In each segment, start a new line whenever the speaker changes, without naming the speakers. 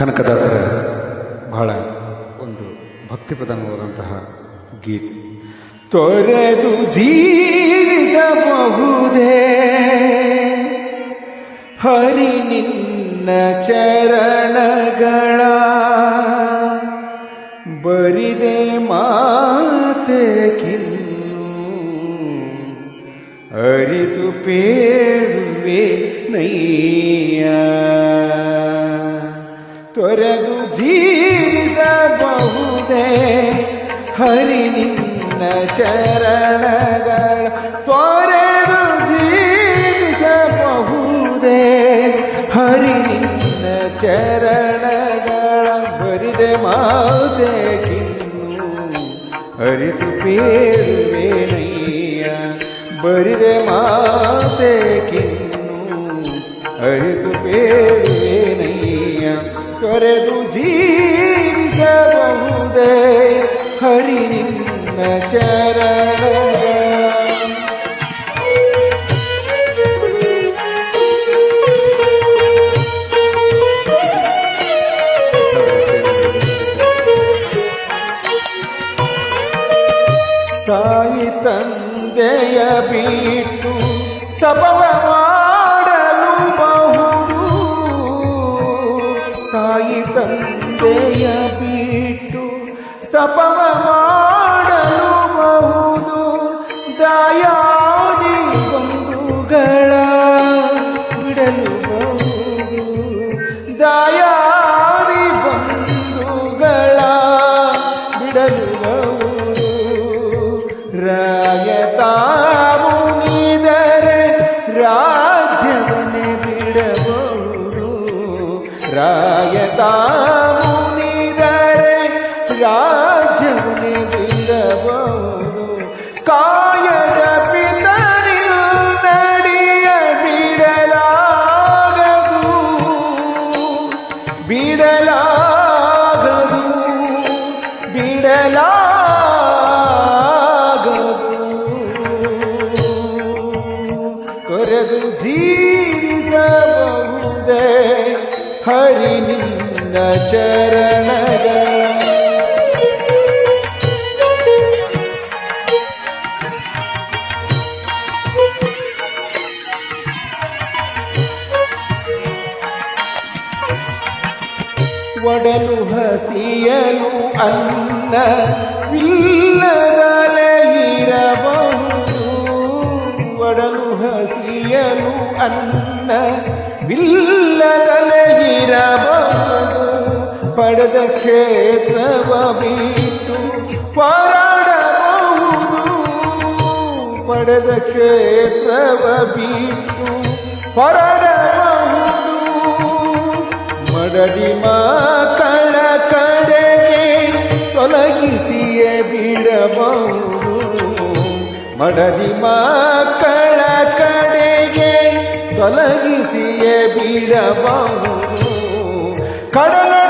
ಕನಕದಾಸರ ಬಹಳ ಒಂದು ಭಕ್ತಿ ಪ್ರಧಾನವಾದಂತಹ ಗೀತೆ. ತೊರೆದು ಜೀವಿಸಬಹುದೇ? ಹರಿ ನಿನ್ನ ಚರಣಗಳ ಬರಿದೆ ಮಾತೆ ಕಿನ್ನು. ಅರಿತು ಪೇರುವೆ ನಯ್ಯ ಹರಿ ನಿನ್ನ ಚರಣಗಳ ತೊರೆದು ಜೀವಿಸಬಹುದೇ ಹರಿ ನಿನ್ನ ಚರಣಗಳ ಬರಿದೆ ಮಾತೆ ಕಿನ್ನು ಅರಿತು ಪೇರುವೇನಯ್ಯ ಬರಿದೆ ಮಾತೆ ಕಿನ್ನು ಅರಿತು ಪೇರುವೇನಯ್ಯ ತೊರೆದು ಜೀವಿಸಬಹುದೇ ಹರಿ ನಿನ್ನ ಚರಣಗಳ ತಾಯಿ ತಂದೆಯ ಬಿಟ್ಟು ತಪವ ಮಾಡಲು ಬಹುದು ತಾಯಿ ತಂದೆಯ ಬಿಟ್ಟು ತಪವ ಮಾಡಲು ಬಹುದು ದಯಾದಿ ಬಂಧುಗಳ ಬಿಡಲು ಬಹುದು ದಯಾದಿ ಬಂಧುಗಳ ಬಿಡಲು ಬಹುದು ರಾಯತಾವುನಿದರೆ ರಾಜ್ಯವನ್ನೇ ಬಿಡಬಹುದು ಒಡಲು ಹಸಿಯಲು ಅನ್ನ ಇಲ್ಲದಲೆಯಿರಬಹುದು ಒಡಲು ಹಸಿಯಲು ಅನ್ನ ವಿಲ್ಲದಲೇ ಇರಬಹುದು ಪಡೆದ ಕ್ಷೇತ್ರವ ಬಿಟ್ಟು ಹೋರಾಡಬಹುದು ಪಡೆದ ಕ್ಷೇತ್ರವ ಬಿಟ್ಟು ಹೊರಡಬಹುದು ಮಡದಿ ಮಕ್ಕಳ ಕಡೆಗೆ ತೊಲಗಿಸಿಯೇ ಬಿಡಬಹುದು. ಮಡದಿ ಮಕ್ಕಳ ಕಡೆಗೆ ತೊಲಗಿಸಿಯೇ ಬಿಡಬಹುದು. ಕಡಲೊಡೆಯ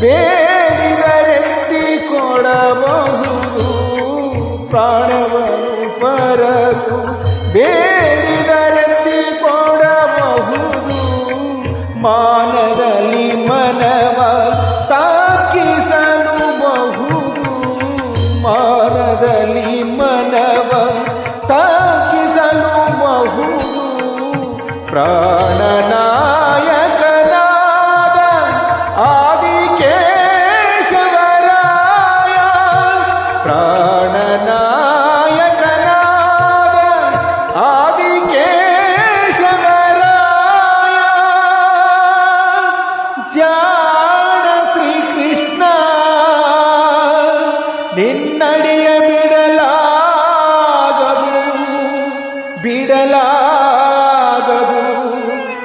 ಬೇಡಿದರೆತ್ತಿ ಕೊಡಬಹುದು. ಪ್ರಾಣವನ್ನು ಪರರು ಬೇಡಿದರೆತ್ತಿ ಬಿಡಲಾಗದು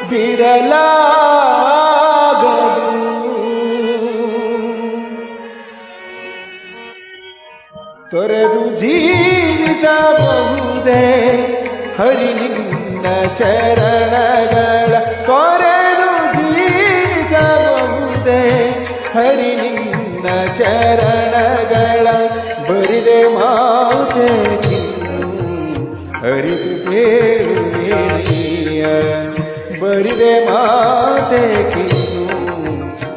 ಬಿಡಲಾಗದು. ತೊರೆದು ಜೀವಿಸಬಹುದೇ ಹರಿ ನಿನ್ನ ಚರಣಗಳ ತೊರೆದು ಜೀವಿಸಬಹುದೇ ಹರಿ ನಿನ್ನ ಚರಣಗಳ. ಬರಿದೆ ಮಾತೆ ಅರಿದು ಕೇಳುವೆನೆಯ ಬರಿದೆ ಮಾತೆ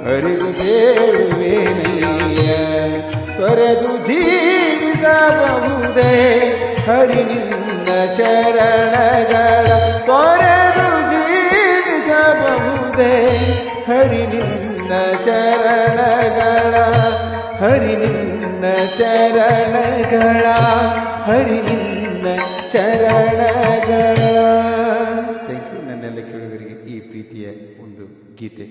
ಅರಿದು ಕೇಳುವೆನೆಯ ತೊರೆದು ಜೀವಿಸಬಹುದೇ ಹರಿ ನಿನ್ನ ಚರಣಗಳ, ತೊರೆದು ಜೀವಿಸಬಹುದೇ ಹರಿ ನಿನ್ನ ಚರಣಗಳ ಹರಿ ನಿನ್ನ ಚರಣಗಳ ಹರಿ ನಿನ್ನ ಚರಣಗಳ ಥ್ಯಾಂಕ್ ಯು ನನ್ನೆಲ್ಲ ಕೇಳುಗರಿಗೆ ಈ ಪ್ರೀತಿಯ ಒಂದು ಗೀತೆ